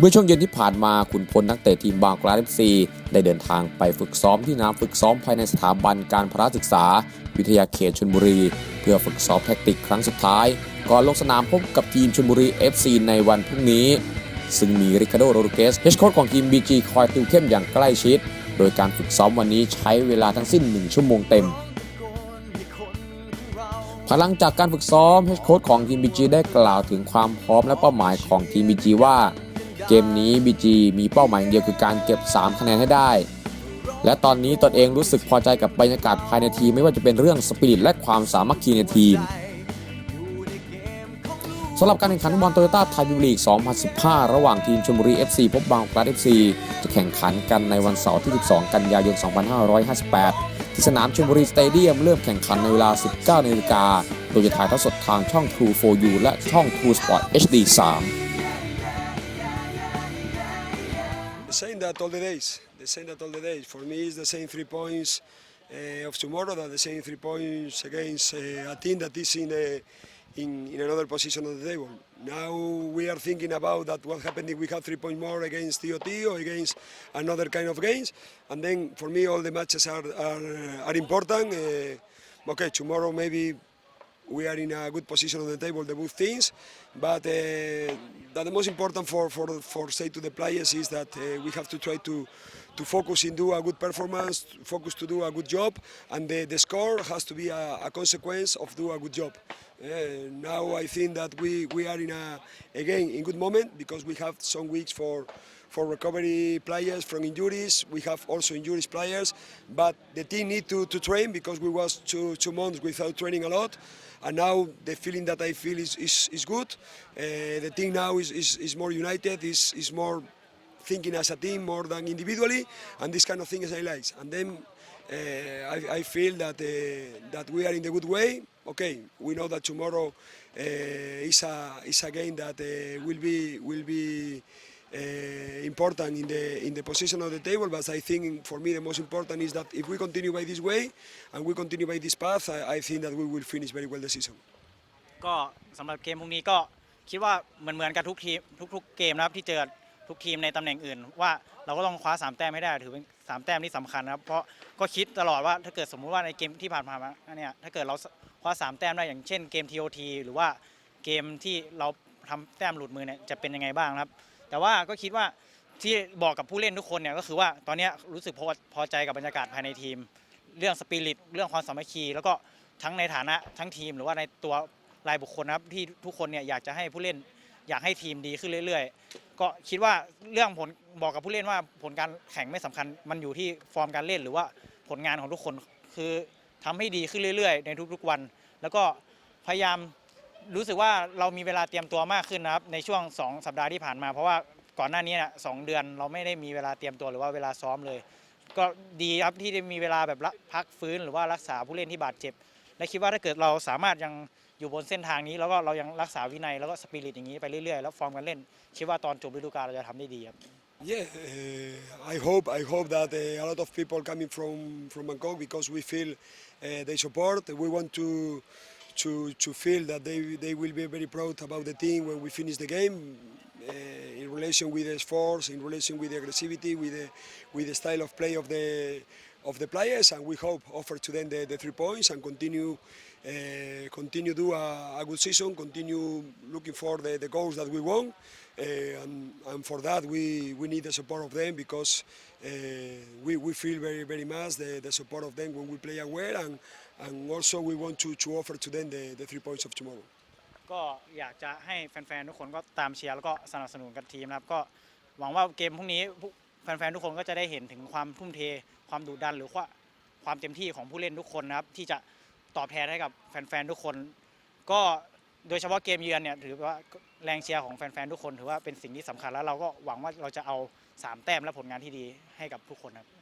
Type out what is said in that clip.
เมื่อช่วงเย็นที่ผ่านมาขุนพลนักเตะทีมบางกลาเอฟซีได้เดินทางไปฝึกซ้อมที่น้ำฝึกซ้อมภายในสถาบันการพละศึกษา วิทยาเขตชลบุรี เพื่อฝึกซ้อมแทคติกครั้งสุดท้าย ก่อนลงสนามพบกับทีมชลบุรี FC ในวันพรุ่งนี้ ซึ่งมีริคาโดโรดุเกสเฮดโค้ชของทีม BG คอยติวเข้มอย่างใกล้ชิด โดยการฝึกซ้อมวันนี้ใช้เวลาทั้งสิ้น 1 ชั่วโมงเต็มภายหลังจากการฝึกซ้อมเฮดโค้ชของทีม BG ได้กล่าวถึงความพร้อมและเป้าหมายของทีม BG ว่า เกมนี้ BG มีเป้าหมายเดียวคือการเก็บ 3 คะแนนให้ได้ และตอนนี้ตนเองรู้สึกพอใจกับบรรยากาศภายในทีมไม่ว่าจะเป็นเรื่องสปิริตและความสามัคคีในทีมสำหรับการแข่งขันบอลโตโยต้าไทยพิมลีก 2015 ระหว่างทีมชลบุรี FC พบบางกลา FC จะแข่งขันกันในวันเสาร์ที่ 12 กันยายน 2558 ที่สนามชลบุรีสเตเดียมเริ่มแข่งขันในเวลา 19นาฬิกา โดยจะถ่ายทอดสดทางช่อง True 4U และช่อง True Sport HD 3 The same that all the days. The same that all the days. For me, it's the same three points uh, of tomorrow. That the same three points against uh, a team that is in, a, in in another position on the table. Now we are thinking about that. What happened if we have three points more against TOT or against another kind of games? And then for me, all the matches are are, are important. Uh, okay, tomorrow maybe we are in a good position on the table, the good things. But uh, the most important for, for, for say to the players is that uh, we have to try to to focus in do a good performance, focus to do a good job, and the, the score has to be a, a consequence of do a good job. Uh, now I think that we, we are in a again in good moment because we have some weeks for for recovery players from injuries. We have also injuries players, but the team need to, to train because we was two, two months without training a lot. And now the feeling that I feel is, is, is good. Uh, the team now is, is, is more united, is, is more thinking as a team more than individually, and this kind of things I like. And then uh, I, I feel that uh, that we are in the good way. Okay, we know that tomorrow uh, is a is a game that uh, will be will be uh, important in the in the position of the table. But I think for me the most important is that if we continue by this way and we continue by this path, I, I think that we will finish very well the season. ก็สำหรับเกมพรุ่งนี้ก็คิดว่าเหมือนเหมือนกับทุกทีมทุกๆเกมนะครับที่เจอทุกทีมในตำแหน่งอื่น ว่าเราก็ต้องคว้าสามแต้มให้ได้ถือเป็นสามแต้มที่สำคัญนะครับเพราะก็คิดตลอดว่าถ้าเกิดสมมุติว่าในเกมที่ผ่านมาเนี่ยถ้าเกิดเราคว้าสามแต้มได้อย่างเช่นเกม TOT หรือว่าเกมที่เราทำแต้มหลุดมือเนี่ยจะเป็นยังไงบ้างครับ แต่ว่าก็คิดว่าที่บอกกับผู้เล่นทุกคนเนี่ยก็คือว่าตอนนี้รู้สึกพอพอใจกับบรรยากาศภายในทีม เรื่องสปิริตเรื่องความสามัคคี แล้วก็ทั้งในฐานะทั้งทีมหรือว่าในตัวรายบุคคลนะครับที่ทุกคนเนี่ยอยากจะให้ผู้เล่นอยากให้ทีมดีขึ้นเรื่อย ๆ ก็คิดว่าเรื่องผลบอกกับผู้เล่นว่าผลการแข่งไม่สำคัญ มันอยู่ที่ฟอร์มการเล่นหรือว่าผลงานของทุกคนคือทำให้ดีขึ้นเรื่อย ๆ ในทุกๆวัน แล้วก็พยายาม รู้สึกว่าเรามีเวลาเตรียมตัวมากขึ้นนะครับในช่วง 2 สัปดาห์ที่ผ่านมา เพราะว่าก่อนหน้านี้นี่ยสองเดือนเราไม่ได้มีเวลาเตรียมตัวหรือว่าเวลาซ้อมเลย ก็ดีครับที่ได้มีเวลาแบบพักฟื้นหรือว่ารักษาผู้เล่นที่บาดเจ็บ และคิดว่าถ้าเกิดเราสามารถยังอยู่บนเส้นทางนี้แล้วก็เรายังรักษาวินัยแล้วก็สปิริตอย่างนี้ไปเรื่อยๆแล้วฟอร์มการเล่นคิดว่าตอนจบฤดูกาลเราจะทำได้ดีครับ Yeah, uh, I hope I hope that uh, a lot of people coming from from Bangkok because we feel uh, they support. We want to to to feel that they they will be very proud about the team when we finish the game. Uh, in relation with the force, in relation with the aggressivity, with the with the style of play of the of the players, and we hope offer to them the, the three points and continue uh, continue do a, a good season, continue looking for the, the goals that we want. Uh, and, and for that we, we need the support of them because uh, we, we feel very very much the, the support of them when we play well and, and also we want to, to offer to them the, the three points of tomorrow. ก็อยากจะให้แฟนๆทุกคนก็ตามเชียร์แล้วก็สนับสนุนกับทีมนะครับก็หวังว่าเกมพรุ่งนี้แฟนๆทุกคนก็จะได้เห็นถึงความทุ่มเท ความดุดันหรือว่าความเต็มที่ของผู้เล่นทุกคนนะครับที่จะตอบแทนให้กับแฟนๆทุกคน ก็โดยเฉพาะเกมเยือนเนี่ยถือว่าแรงเชียร์ของแฟนๆทุกคน ถือว่าเป็นสิ่งที่สำคัญแล้วเราก็หวังว่าเราจะเอาสามแต้มและผลงานที่ดีให้กับทุกคนครับ